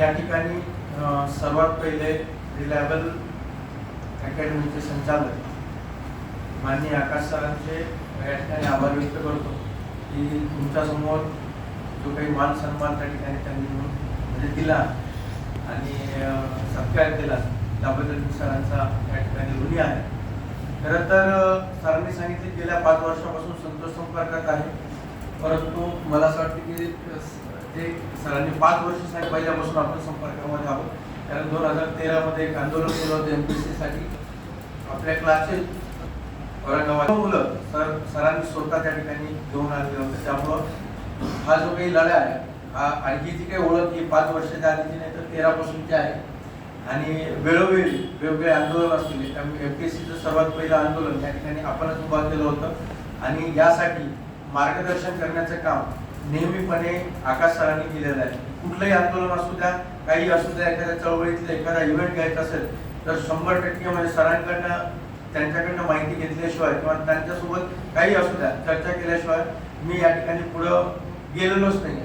या ठिकाणी सर्वात पहिले रिलायबल अकॅडमीचे संचालक माननीय आकाश सरांचे या ठिकाणी आभार व्यक्त करतो की तुमच्यासमोर जो काही मान सन्मान त्या ठिकाणी त्यांनी म्हणजे दिला आणि सत्कार केला त्याबद्दल मी सरांचा या ठिकाणी ऋणी आहे. खरं तर सरांनी सांगितले गेल्या पाच वर्षापासून संतोष संपर्कात आहे. परंतु मला असं वाटतं की जे ते सरांनी पाच वर्ष साहेब पहिल्यापासून आपण संपर्कामध्ये आहोत. कारण दोन हजार तेरामध्ये एक आंदोलन केलं होतं एम पी साठी. आपल्या क्लासचे औरंगाबाद मुलं सर सरांनी स्वतः त्या ठिकाणी घेऊन आलेले होते. त्यामुळं हा जो काही लढा आहे हा आणखी जी काही ओळख ही पाच वर्षाच्या आधीची नाही तर तेरापासूनची आहे आणि वेळोवेळी वेगवेगळे आंदोलन असतील त्यामुळे एम पी एस सीचं सर्वात पहिलं आंदोलन त्या ठिकाणी आपणच उभा केलं होतं. आणि यासाठी मार्गदर्शन करण्याचं काम नेहमीपणे आकाश सरांनी केलेलं आहे. कुठलंही आंदोलन असू द्या काही असू द्या एखाद्या चळवळीतलं एखादा इव्हेंट घ्यायचा असेल तर शंभर टक्के म्हणजे सरांकडनं त्यांच्याकडनं माहिती घेतल्याशिवाय किंवा त्यांच्यासोबत काही असू द्या चर्चा केल्याशिवाय मी या ठिकाणी पुढं गेलेलोच नाही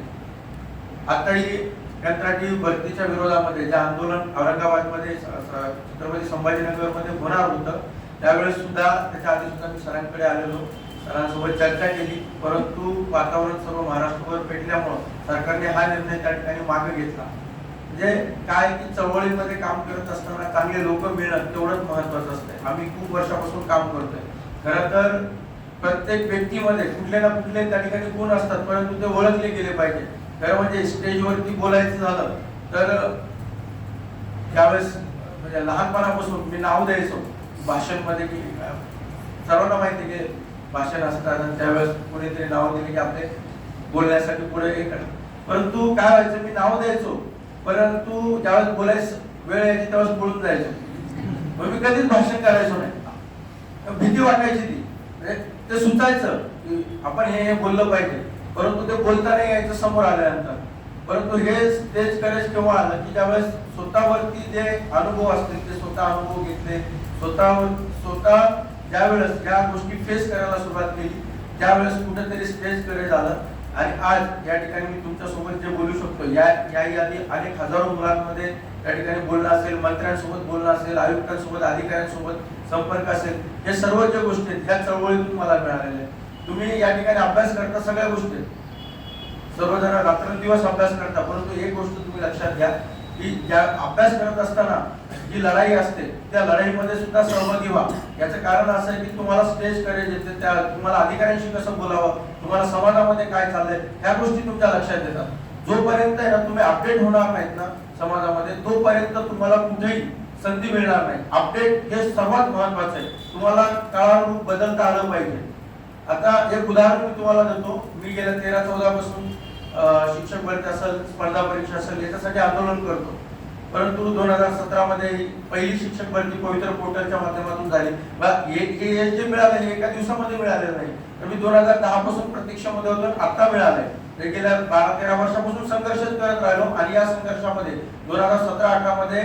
आताही कंत्राटी भरतीच्या विरोधामध्ये जे आंदोलन औरंगाबादमध्ये छत्रपती संभाजीनगरमध्ये होणार होतं त्यावेळेस सुद्धा त्याच्या आधी सुद्धा मी सरांकडे आलेलो. सरांसोबत चर्चा केली. परंतु वातावरण सर्व महाराष्ट्रभर पेटल्यामुळं सरकारने हा निर्णय त्या ठिकाणी मागे घेतला. म्हणजे काय की चळवळीमध्ये काम करत असताना चांगले लोक मिळणं तेवढंच महत्वाचं असतंय. आम्ही खूप वर्षापासून काम करतोय. खरं तर प्रत्येक व्यक्तीमध्ये कुठले ना कुठले त्या ठिकाणी गुण असतात परंतु ते ओळखले गेले पाहिजे. खरं म्हणजे स्टेजवरती बोलायचं झालं तर त्यावेळेस म्हणजे लहानपणापासून मी नाव द्यायचो भाषणमध्ये की सर्वांना माहिती आहे की भाषण असतात आणि त्यावेळेस कोणीतरी नाव दिले की आपले बोलण्यासाठी पुढे हे करा. परंतु काय व्हायचं मी नाव द्यायचो. परंतु ज्यावेळेस बोलायच वेळ यायची त्यावेळेस बोलून जायचो. मग मी कधीच भाषण करायचो नाही. भीती वाटायची ती. म्हणजे ते सुचायचं की आपण हे हे बोललं पाहिजे. परंतु ते बोलता नाही यायचं समोर आल्यानंतर. परंतु हे तेच करेज केव्हा आलं की ज्यावेळेस स्वतःवरती जे अनुभव असतील ते स्वतः अनुभव घेतले स्वतः स्वतः ज्यावेळेस या गोष्टी फेस करायला सुरुवात केली त्यावेळेस कुठेतरी स्टेज करेज झालं आणि आज या ठिकाणी मी तुमच्यासोबत जे बोलू शकतो या याही आधी अनेक हजारो मुलांमध्ये त्या ठिकाणी बोलणं असेल मंत्र्यांसोबत बोलणं असेल आयुक्तांसोबत अधिकाऱ्यांसोबत संपर्क असेल हे सर्व ज्या गोष्टी आहेत ह्या चळवळीतून मला मिळालेल्या आहेत तुम्ही या ठिकाणी अभ्यास करता सगळ्या गोष्टी आहेत. सर्वजण रात्रंदिवस अभ्यास करता परंतु एक गोष्ट तुम्ही लक्षात घ्या की ज्या अभ्यास करत असताना जी लढाई असते त्या लढाईमध्ये सुद्धा सहभागी व्हा. याचं कारण असं आहे की तुम्हाला स्टेज करेज येते त्या तुम्हाला अधिकाऱ्यांशी कसं बोलावं तुम्हाला समाजामध्ये काय चाललंय ह्या गोष्टी तुमच्या लक्षात येतात. जोपर्यंत आहे ना तुम्ही अपडेट होणार नाहीत ना समाजामध्ये तोपर्यंत तुम्हाला कुठेही संधी मिळणार नाही. अपडेट हे सर्वात महत्वाचं आहे. तुम्हाला काळानुरूप बदलता आलं पाहिजे. आता एक उदाहरण मी तुम्हाला देतो. मी गेल्या तेरा चौदा पासून शिक्षक भरती असेल स्पर्धा परीक्षा असेल याच्यासाठी आंदोलन करतो. परंतु दोन हजार सतरा मध्ये पहिली शिक्षक भरती पवित्र पोर्टलच्या माध्यमातून झाली. हे हे जे मिळालं हे एका दिवसामध्ये मिळालेलं नाही. तर मी दोन हजार दहा पासून प्रतीक्षामध्ये होतो आणि आता मिळालंय ते गेल्या बारा तेरा वर्षापासून संघर्षच करत राहिलो आणि या संघर्षामध्ये दोन हजार सतरा अठरा मध्ये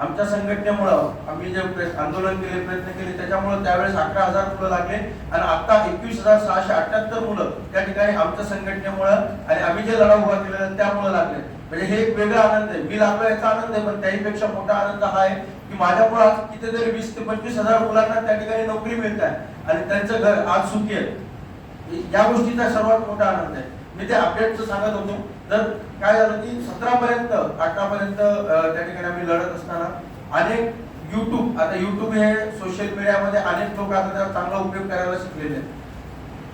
आमच्या संघटनेमुळं आम्ही जे आंदोलन केले प्रयत्न केले त्याच्यामुळे त्यावेळेस अकरा हजार मुलं लागले. आणि आता एकवीस हजार सहाशे अठ्याहत्तर मुलं त्या ठिकाणी आमच्या संघटनेमुळं आणि आम्ही जे लढा उभा केलेला त्यामुळे लागले. म्हणजे हे एक वेगळा आनंद आहे. मी लागलो याचा आनंद आहे पण त्याहीपेक्षा मोठा आनंद हा आहे की माझ्यामुळे आज कितीतरी वीस ते पंचवीस हजार मुलांना त्या ठिकाणी नोकरी मिळत आहे आणि त्यांचं घर आज सुखी आहे. या गोष्टीचा सर्वात मोठा आनंद आहे. मी ते अपडेटचं सांगत होतो. तर काय झालं की सतरा पर्यंत अठरा पर्यंत त्या ठिकाणी आम्ही लढत असताना अनेक युट्यूब आता युट्यूब हे सोशल मीडियामध्ये अनेक लोक आता त्याचा चांगला उपयोग करायला शिकलेले आहेत.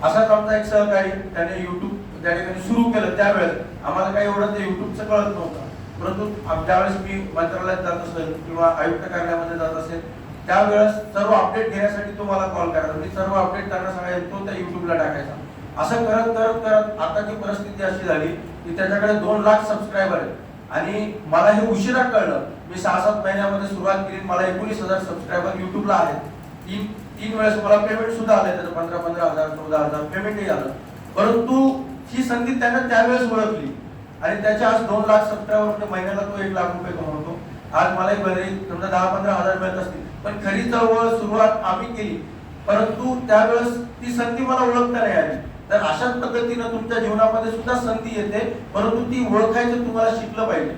असाच आमचा एक सहकारी त्याने युट्यूब त्या ठिकाणी सुरू केलं त्यावेळेस आम्हाला काही एवढं ते युट्यूबचं कळत नव्हतं. परंतु ज्यावेळेस मी मंत्रालयात जात असेल किंवा आयुक्त कार्यालयामध्ये जात असेल त्यावेळेस सर्व अपडेट घेण्यासाठी तो मला कॉल करायचा. मी सर्व अपडेट त्यांना सांगायचं तो त्या युट्यूबला टाकायचा. असं करत करत करत आताची परिस्थिती अशी झाली की त्याच्याकडे दोन लाख सबस्क्रायबर आहेत. आणि मला हे उशिरा कळलं. मी सहा सात महिन्यामध्ये सुरुवात केली मला एकोणीस हजार सबस्क्रायबर युट्यूबला आहेत. तीन तीन वेळेस मला पेमेंट सुद्धा आलं त्याचं पंधरा पंधरा हजार चौदा हजार पेमेंटही आलं. परंतु ही संधी त्यानं त्यावेळेस ओळखली. आणि त्याच्या आज दोन लाख सबस्क्रायबर महिन्याला तो एक लाख रुपये कमवतो. आज मलाही बरे समजा दहा पंधरा हजार मिळत असतील. पण खरी चळवळ सुरुवात आम्ही केली. परंतु त्यावेळेस ती संधी मला ओळखता नाही आली. तर अशाच पद्धतीनं तुमच्या जीवनामध्ये सुद्धा संधी येते. परंतु ती ओळखायचं तुम्हाला शिकलं पाहिजे.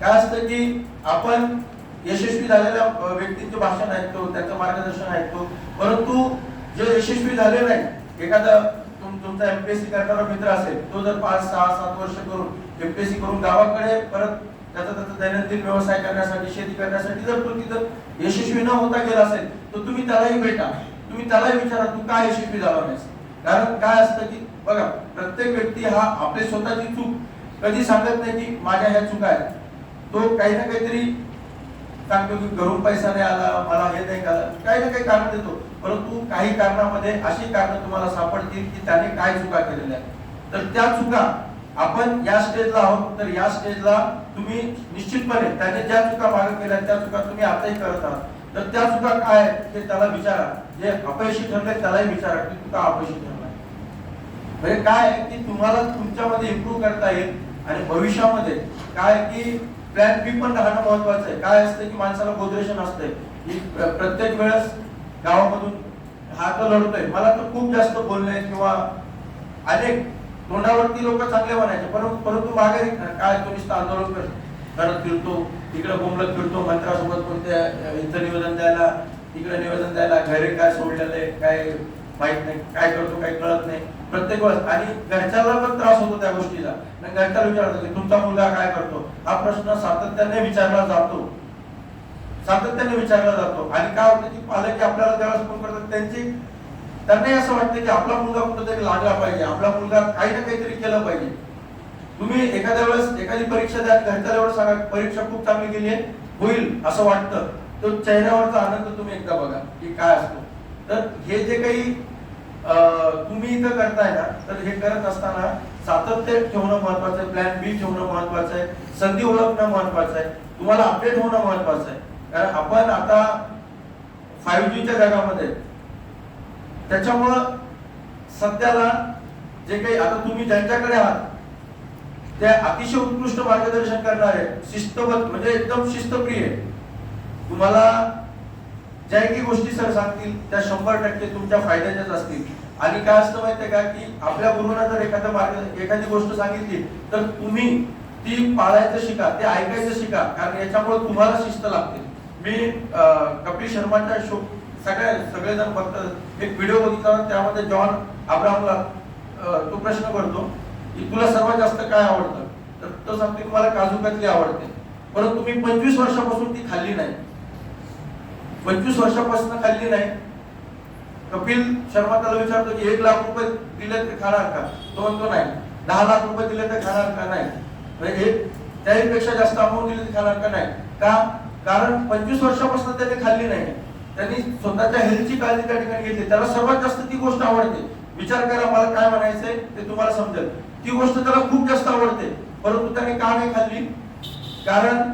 काय असतं की आपण यशस्वी झालेल्या व्यक्तींचे भाषण ऐकतो त्याचं मार्गदर्शन ऐकतो. परंतु जे यशस्वी झाले नाही एखादा तुमचा एमपीएससी करणारा मित्र असेल तो जर पाच सहा सात वर्ष करून एमपीएससी करून गावाकडे परत त्याचा त्याचा दैनंदिन व्यवसाय करण्यासाठी शेती करण्यासाठी जर तो तिथं यशस्वी न होता गेला असेल तर तुम्ही त्यालाही भेटा. तुम्ही त्यालाही विचारा तू काय यशस्वी झाला नाहीस? कारण काय असतं की बघा प्रत्येक व्यक्ती हा आपली स्वतःची चूक कधी सांगत नाही की माझ्या ह्या चुका आहेत. तो काही ना काहीतरी सांगतो की घरून पैसा नाही आला मला हे नाही आला काही ना काही कारण देतो. परंतु काही कारणामध्ये अशी कारण तुम्हाला सापडतील की त्याने काय चुका केलेल्या आहेत. तर त्या चुका आपण या स्टेजला आहोत तर या स्टेजला तुम्ही निश्चितपणे त्याने ज्या चुका मागे केल्या त्या चुका तुम्ही आताही करत आहात. तर त्या चुका काय ते त्याला विचारा. जे अपयशी ठरले त्यालाही विचारा की तू का अपयशी ठरला म्हणजे काय आहे की तुम्हाला तुमच्यामध्ये इम्प्रूव्ह करता येईल आणि भविष्यामध्ये काय आहे की प्लॅन बी पण राहणं महत्वाचं आहे. काय असतं की माणसाला गोदरेशन असते की प्रत्येक वेळेस गावामधून हा तर लढतोय. मला तर खूप जास्त बोलणे किंवा अनेक तोंडावरती लोक चांगले म्हणायचे परंतु परंतु मागे काय तो नुसतं आंदोलन करत फिरतो इकडे बोंबलत फिरतो मंत्र्यासोबत कोणत्या इथं निवेदन द्यायला इकडे निवेदन द्यायला घरी काय सोडलेलं आहे काय माहीत नाही काय करतो काय कळत नाही. प्रत्येक वेळेस. आणि घरच्याला पण त्रास होतो त्या गोष्टीला घरच्याला विचारतो की तुमचा मुलगा काय करतो? हा प्रश्न सातत्याने विचारला जातो. सातत्याने विचारला जातो. आणि काय होतं की पालक आपल्याला त्यावेळेस फोन करतात त्यांची त्यांनाही असं वाटतं की आपला मुलगा कुठेतरी लागला पाहिजे. आपला मुलगा काही ना काहीतरी केलं पाहिजे. तुम्ही एखाद्या वेळेस एखादी परीक्षा द्या घरच्या एवढं सांगा परीक्षा खूप चांगली गेली आहे होईल असं वाटतं. तो चेहऱ्यावरचा आनंद तुम्ही एकदा बघा की काय असतो. तर हे जे काही तुम्ही इथं करताय ना तर हे करत असताना सातत्य ठेवणं महत्वाचं आहे प्लॅन बी ठेवणं महत्वाचं आहे संधी ओळखणं महत्वाचं आहे तुम्हाला अपडेट होणं महत्वाचं आहे. कारण आपण आता फाईव्ह जीच्या जगामध्ये त्याच्यामुळं सध्याला जे काही आता तुम्ही ज्यांच्याकडे आहात ते अतिशय उत्कृष्ट मार्गदर्शन करणारे शिस्तबद्ध म्हणजे एकदम शिस्तप्रिय तुम्हाला ज्या काही गोष्टी सर सांगतील त्या शंभर टक्के तुमच्या फायद्याच्याच असतील. आणि काय असतं माहितीये का की आपल्या गुरुना जर एखादा मार्ग एखादी गोष्ट सांगितली तर तुम्ही ती पाळायचं शिका ते ऐकायचं शिका कारण याच्यामुळे तुम्हाला शिस्त लागते. मी कपिल शर्माच्या शो सगळ्या सगळेजण फक्त एक व्हिडिओ बघितला त्यामध्ये जॉन अब्राहमला तो प्रश्न करतो की तुला सर्वात जास्त काय आवडतं? तर तो सांगतो की मला काजू कतली आवडते. परंतु मी पंचवीस वर्षापासून ती खाल्ली नाही. पंचवीस वर्षापासून खाल्ली नाही. कपिल शर्मा त्याला विचारतो की एक लाख रुपये दिले तर खाणार का? तो म्हणतो नाही. दहा लाख रुपये दिले तर खाणार का? नाही. म्हणजे एक त्याहीपेक्षा जास्त अमाऊंट दिली तर खाणार का? नाही. का? कारण पंचवीस वर्षापासून त्याने खाल्ली नाही. त्यांनी स्वतःच्या हेल्थची काळजी त्या ठिकाणी घेतली. त्याला सर्वात जास्त ती गोष्ट आवडते. विचार करा मला काय म्हणायचंय ते तुम्हाला समजेल. ती गोष्ट त्याला खूप जास्त आवडते. परंतु त्याने का नाही खाल्ली? कारण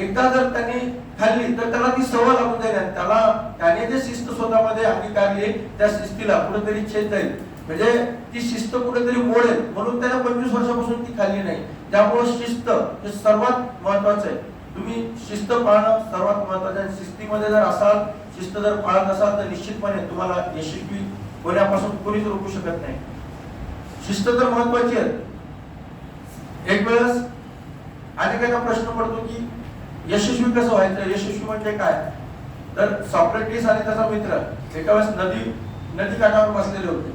एकदा जर त्यांनी खाल्ली तर त्याला ती सवय लागून जाईल आणि त्याला त्याने जे शिस्त स्वतःमध्ये अंगीकारली त्या शिस्तीला कुठेतरी छेद जाईल. म्हणजे ती शिस्त कुठेतरी मोडेल. म्हणून त्याने पंचवीस वर्षापासून ती खाल्ली नाही. त्यामुळे शिस्त हे सर्वात महत्वाचं आहे. तुम्ही शिस्त पाळणं सर्वात महत्वाचं आहे. शिस्तीमध्ये जर असाल शिस्त जर पाळत असाल तर निश्चितपणे तुम्हाला यशस्वी होण्यापासून कोणीच रोखू शकत नाही. शिस्त तर महत्वाची आहे. एक वेळेस अनेकांना प्रश्न पडतो की यशस्वी कसं व्हायचं? यशस्वी म्हणजे काय? तर सॉक्रेटिस आणि त्याचा मित्र एका वेळेस नदी नदी काठावर बसलेले होते.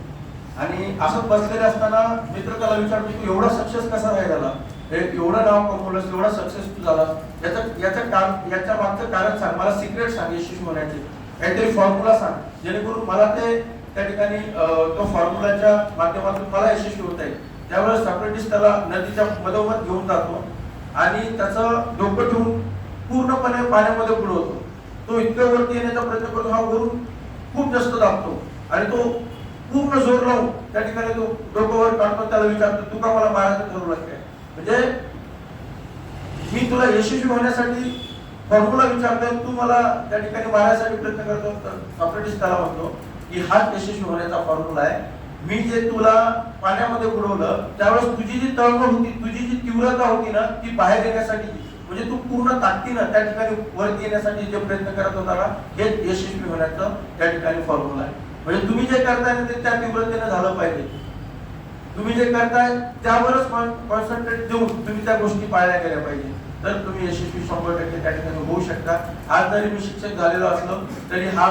आणि असंच बसलेले असताना मित्र त्याला विचारतो की एवढा सक्सेस कसा काय झाला हे एवढं नाव कमवलंस एवढा सक्सेसफुल झाला याचं याचं कारण याच्या मागचं कारण सांग मला सिक्रेट सांग यशस्वी होण्याचे काहीतरी फॉर्म्युला सांग जेणेकरून मला ते त्या ठिकाणी तो फॉर्म्युलाच्या माध्यमातून मला यशस्वी होत येईल. त्यावेळेस सॉक्रेटिस त्याला नदीच्या मधोमध घेऊन जातो आणि त्याचं डोकं ठेवून पूर्णपणे पाण्यामध्ये बुडवतो. तो इतक्या वरती येण्याचा प्रयत्न करतो हा वरून खूप जास्त दाबतो आणि तो पूर्ण जोर लावून त्या ठिकाणी तो डोकं वर काढतो त्याला विचारतो तू का मला मारायचं ठरवलं म्हणजे मी तुला यशस्वी होण्यासाठी फॉर्म्युला विचारतोय तू मला त्या ठिकाणी मारायसाठी प्रयत्न करतो तर सॉक्रेटिस त्याला म्हणतो की हाच यशस्वी होण्याचा फॉर्म्युला आहे. मी जे तुला पाण्यामध्ये बुडवलं त्यावेळेस तुझी जी तळमळ होती तुझी जी तीव्रता होती ना ती बाहेर येण्यासाठी म्हणजे तू पूर्ण ताकदीनं त्या ठिकाणी वरती येण्यासाठी जे प्रयत्न करत होता ना हे यशस्वी होण्याचं त्या ठिकाणी फॉर्म्युला आहे. म्हणजे तुम्ही जे करताय ना ते त्या तीव्रतेनं झालं पाहिजे. तुम्ही जे करताय त्यावरच कॉन्सन्ट्रेट देऊन तुम्ही त्या गोष्टी पाळल्या गेल्या पाहिजे. तर तुम्ही यशस्वी शंभर टक्के त्या ठिकाणी होऊ शकता. आज जरी मी शिक्षक झालेलो असलो तरी हा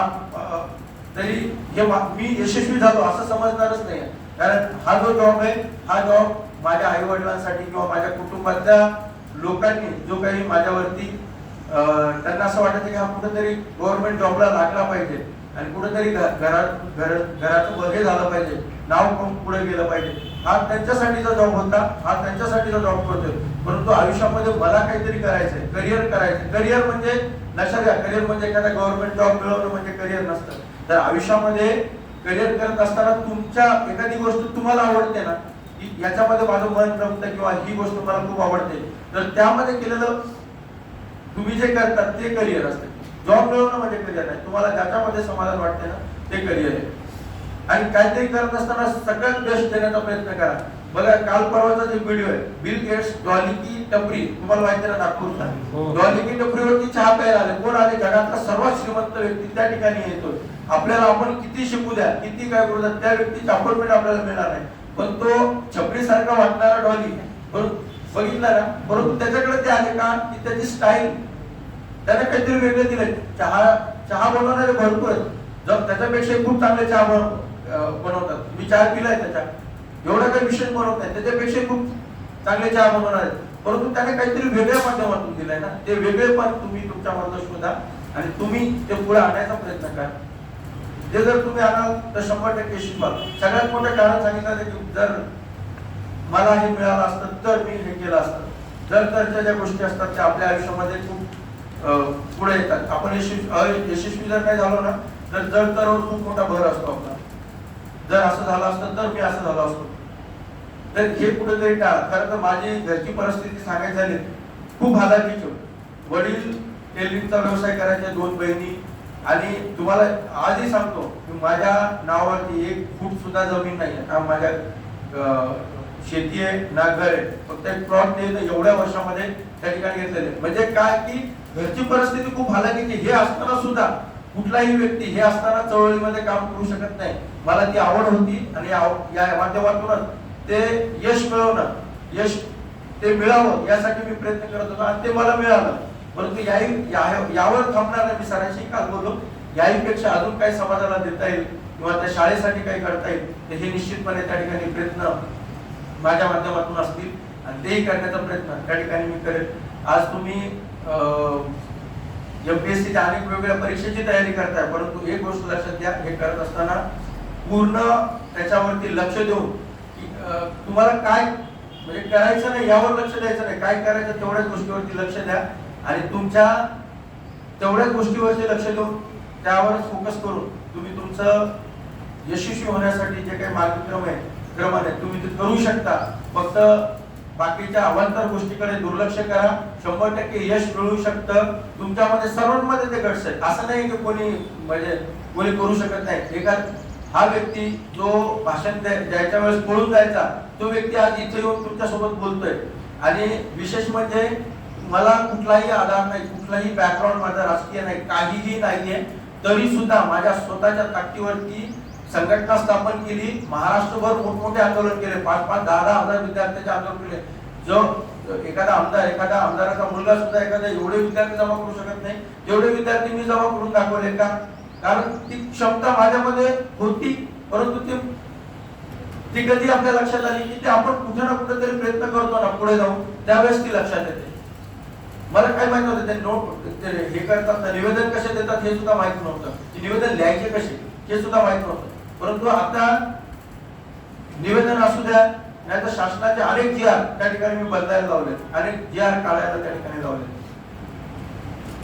तरी हे मी यशस्वी झालो असं समजणारच नाही. कारण हा जो जॉब आहे हा जॉब माझ्या आई वडिलांसाठी किंवा माझ्या कुटुंबातल्या लोकांनी जो काही माझ्यावरती त्यांना असं वाटत की हा कुठेतरी गव्हर्नमेंट जॉबला लागला पाहिजे. आणि कुठेतरी घ- घरात घर घराचं बघे झालं पाहिजे. नाव पुढे गेलं पाहिजे. हा त्यांच्यासाठीचा जॉब होता हा त्यांच्यासाठीचा जॉब करतोय परंतु आयुष्यामध्ये मला काहीतरी करायचंय करिअर करायचं करिअर म्हणजे लक्षात घ्या करिअर म्हणजे एखादा गव्हर्नमेंट जॉब मिळवणं म्हणजे करिअर नसतं. तर आयुष्यामध्ये करिअर करत असताना तुमच्या एखादी गोष्ट तुम्हाला आवडते ना की याच्यामध्ये माझं मन रमतं किंवा ही गोष्ट मला खूप आवडते. तर त्यामध्ये केलेलं तुम्ही जे करतात ते करिअर असते. जॉब मिळवणं म्हणजे करिअर नाही. तुम्हाला ज्याच्यामध्ये समाधान वाटते ना ते करिअर आहे. आणि काहीतरी करत असताना सगळ्यात बेस्ट देण्याचा प्रयत्न करा. बघा काल परवाचा एक व्हिडिओ आहे बिल गेट्स डॉली की टपरी तुम्हाला माहिती ना नागपूरचा. हो. डॉली की टपरीवरती चहा प्यायला आले. कोण आले? जगातला सर्वात श्रीमंत व्यक्ती त्या ठिकाणी येतो आपल्याला आपण किती शिकू द्या किती काय करू द्या त्या व्यक्तीची अपॉइंटमेंट आपल्याला मिळणार नाही. पण तो छपरी सारखा वाटणारा डॉली बघितला ना परंतु त्याच्याकडे ते आले का? की त्याची स्टाईल त्याने काहीतरी वेगळं दिलंय. चहा चहा बनवणारे भरपूर आहेत. जर त्याच्यापेक्षा खूप चांगले चहा बनव अं, बनवतात. मी चहा पिलाय त्याच्या. एवढा काही विशेष बनवत नाही. त्याच्यापेक्षा खूप चांगले चहा बनवणार आहेत. परंतु त्याने काहीतरी वेगळ्या माध्यमातून दिलंय ना. ते वेगळे पण तुम्ही तुमच्या मधलं शोधा आणि तुम्ही ते पुढे आणायचा प्रयत्न करा. ते जर तुम्ही आणाल तर शंभर टक्के शिकवाल सगळ्यात मोठं कारण सांगितलं की जर मला हे मिळालं असतं तर मी हे केलं असतं. जर तरच्या ज्या गोष्टी असतात त्या आपल्या आयुष्यामध्ये खूप पुढे येतात. आपण यशस्वी यशस्वी जर नाही झालो ना तर जर तरवर खूप मोठा भर असतो आपला. जर असं झालं असतं तर मी असं झालो असतो. तर हे कुठेतरी टाळ. खरं तर माझी घरची परिस्थिती सांगायची झाली खूप हालाकीची होती. वडील टेलिंगचा व्यवसाय करायचे दोन बहिणी. आणि तुम्हाला आजही सांगतो की माझ्या नावावरती एक फूट सुद्धा जमीन नाही ना माझ्या शेती आहे ना घर आहे. फक्त एक प्लॉट ते एवढ्या वर्षामध्ये त्या ठिकाणी घेतलेले म्हणजे काय की घरची परिस्थिती खूप हालाकीची हे असताना सुद्धा कुठलाही व्यक्ती हे असताना चळवळीमध्ये काम करू शकत नाही. मला ती आवड होती आणि या- या माध्यमातूनच ते यश मिळवणं यश ते मिळावं यासाठी मी प्रयत्न करत होतो आणि ते मला मिळालं. परंतु याही या- यावर थांबणार नाही मी सरांशी काल बोललो याहीपेक्षा अजून काही समाजाला देता येईल किंवा त्या शाळेसाठी काही करता येईल तर हे निश्चितपणे त्या ठिकाणी प्रयत्न माझ्या माध्यमातून असतील आणि तेही करण्याचा प्रयत्न त्या ठिकाणी मी करेन. आज तुम्ही एमपीएससीच्या अनेक वेगवेगळ्या परीक्षेची तयारी करताय परंतु एक गोष्ट लक्षात घ्या हे करत असताना पूर्ण त्याच्यावरती लक्ष देऊन तुम्हाला काय म्हणजे करायचं नाही यावर लक्ष द्यायचं नाही काय करायचं तेवढ्याच गोष्टीवरती लक्ष द्या आणि तुमच्या तेवढ्याच गोष्टीवरती लक्ष देऊन त्यावर फोकस करून तुम्ही तुमचं यशस्वी होण्यासाठी जे काही मार्गक्रम आहे क्रम आहे तुम्ही ते करू शकता. फक्त बाकीच्या अवांतर गोष्टीकडे दुर्लक्ष करा. शंभर टक्के यश मिळू शकतं. तुमच्यामध्ये सर्वांमध्ये ते घडस असं नाही की कोणी म्हणजे कोणी करू शकत नाही. एका हा व्यक्ती जो भाषण द्यायच्या वेळेस पळून जायचा तो व्यक्ती आज इथे येऊन तुमच्यासोबत बोलतोय. आणि विशेष म्हणजे मला कुठलाही आधार नाही कुठलाही बॅकग्राऊंड माझा राजकीय नाही काहीही नाहीये. तरी सुद्धा माझ्या स्वतःच्या ताकदीवरती संघटना स्थापन केली. महाराष्ट्रभर मोठमोठे आंदोलन केले. पाच पाच दहा दहा हजार विद्यार्थ्यांचे आंदोलन केले. जो एखादा आमदार एखादा आमदाराचा मुलगा सुद्धा एखादा एवढे विद्यार्थी जमा करू शकत नाही. जेवढे विद्यार्थी मी जमा करून दाखवले का? कारण ती क्षमता माझ्यामध्ये होती. परंतु ती ती कधी आपल्या लक्षात आली की ते आपण कुठे ना कुठे तरी प्रयत्न करतो ना पुढे जाऊन त्यावेळेस ती लक्षात येते. मला काय माहीत नव्हतं ते नोट ते हे करतात निवेदन कसे देतात हे सुद्धा माहीत नव्हतं. निवेदन लिहायचे कसे? हे सुद्धा माहीत नव्हतं. परंतु आता निवेदन असू द्या नाही तर शासनाचे अनेक जी आर त्या ठिकाणी मी बदलायला लावले अनेक जी आर काढायला त्या ठिकाणी लावले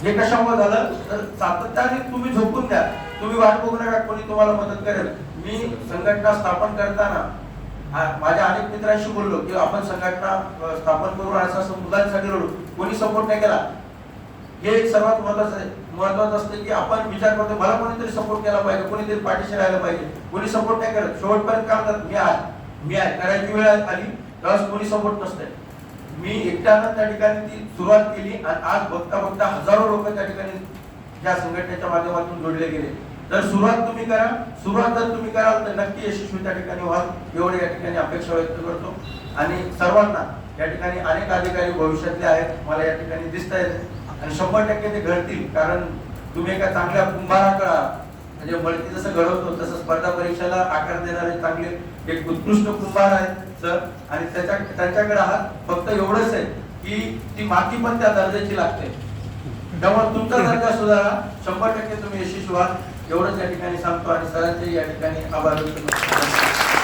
हे कशामुळे झालं तर सातत्याने तुम्ही झोपून द्या. तुम्ही वाट बघू नका कोणी तुम्हाला मदत करेल. मी संघटना स्थापन करताना माझ्या अनेक मित्रांशी बोललो की आपण संघटना स्थापन करू असं मुलांसाठी लढू. कोणी सपोर्ट नाही केला. हे एक सर्वात महत्वाचं आहे. महत्वाचं असते की आपण विचार करतो मला कोणीतरी सपोर्ट केला पाहिजे कोणीतरी पाठीशी राहायला पाहिजे. कोणी सपोर्ट नाही करत. शेवटपर्यंत काम करत मी आहे. मी आहे. करायची वेळ आली त्यावेळेस कोणी सपोर्ट नसते मी एकट्यानं त्या ठिकाणी ती सुरुवात केली आणि आज बघता बघता हजारो लोक त्या ठिकाणी या संघटनेच्या माध्यमातून जोडले गेले. तर सुरुवात तुम्ही करा सुरुवात जर तुम्ही कराल तर नक्की यशस्वी त्या ठिकाणी व्हाल एवढी या ठिकाणी अपेक्षा व्यक्त करतो. आणि सर्वांना या ठिकाणी अनेक अधिकारी भविष्यातले आहेत मला या ठिकाणी दिसत आहेत आणि शंभर टक्के ते घडतील. कारण तुम्ही एका चांगल्या कुंभाराकडे म्हणजे मळती जसं घडवतो तसं स्पर्धा परीक्षेला आकार देणारे चांगले एक उत्कृष्ट कुंभार आहेत सर. आणि त्याच्या त्यांच्याकडे आहात फक्त एवढंच आहे की ती माती पण त्या दर्जाची लागते. त्यामुळे तुमचा दर्जा सुधारा. शंभर टक्के तुम्ही यशस्वी व्हाल एवढंच या ठिकाणी सांगतो आणि सरांचे या ठिकाणी आभार व्यक्त करतो.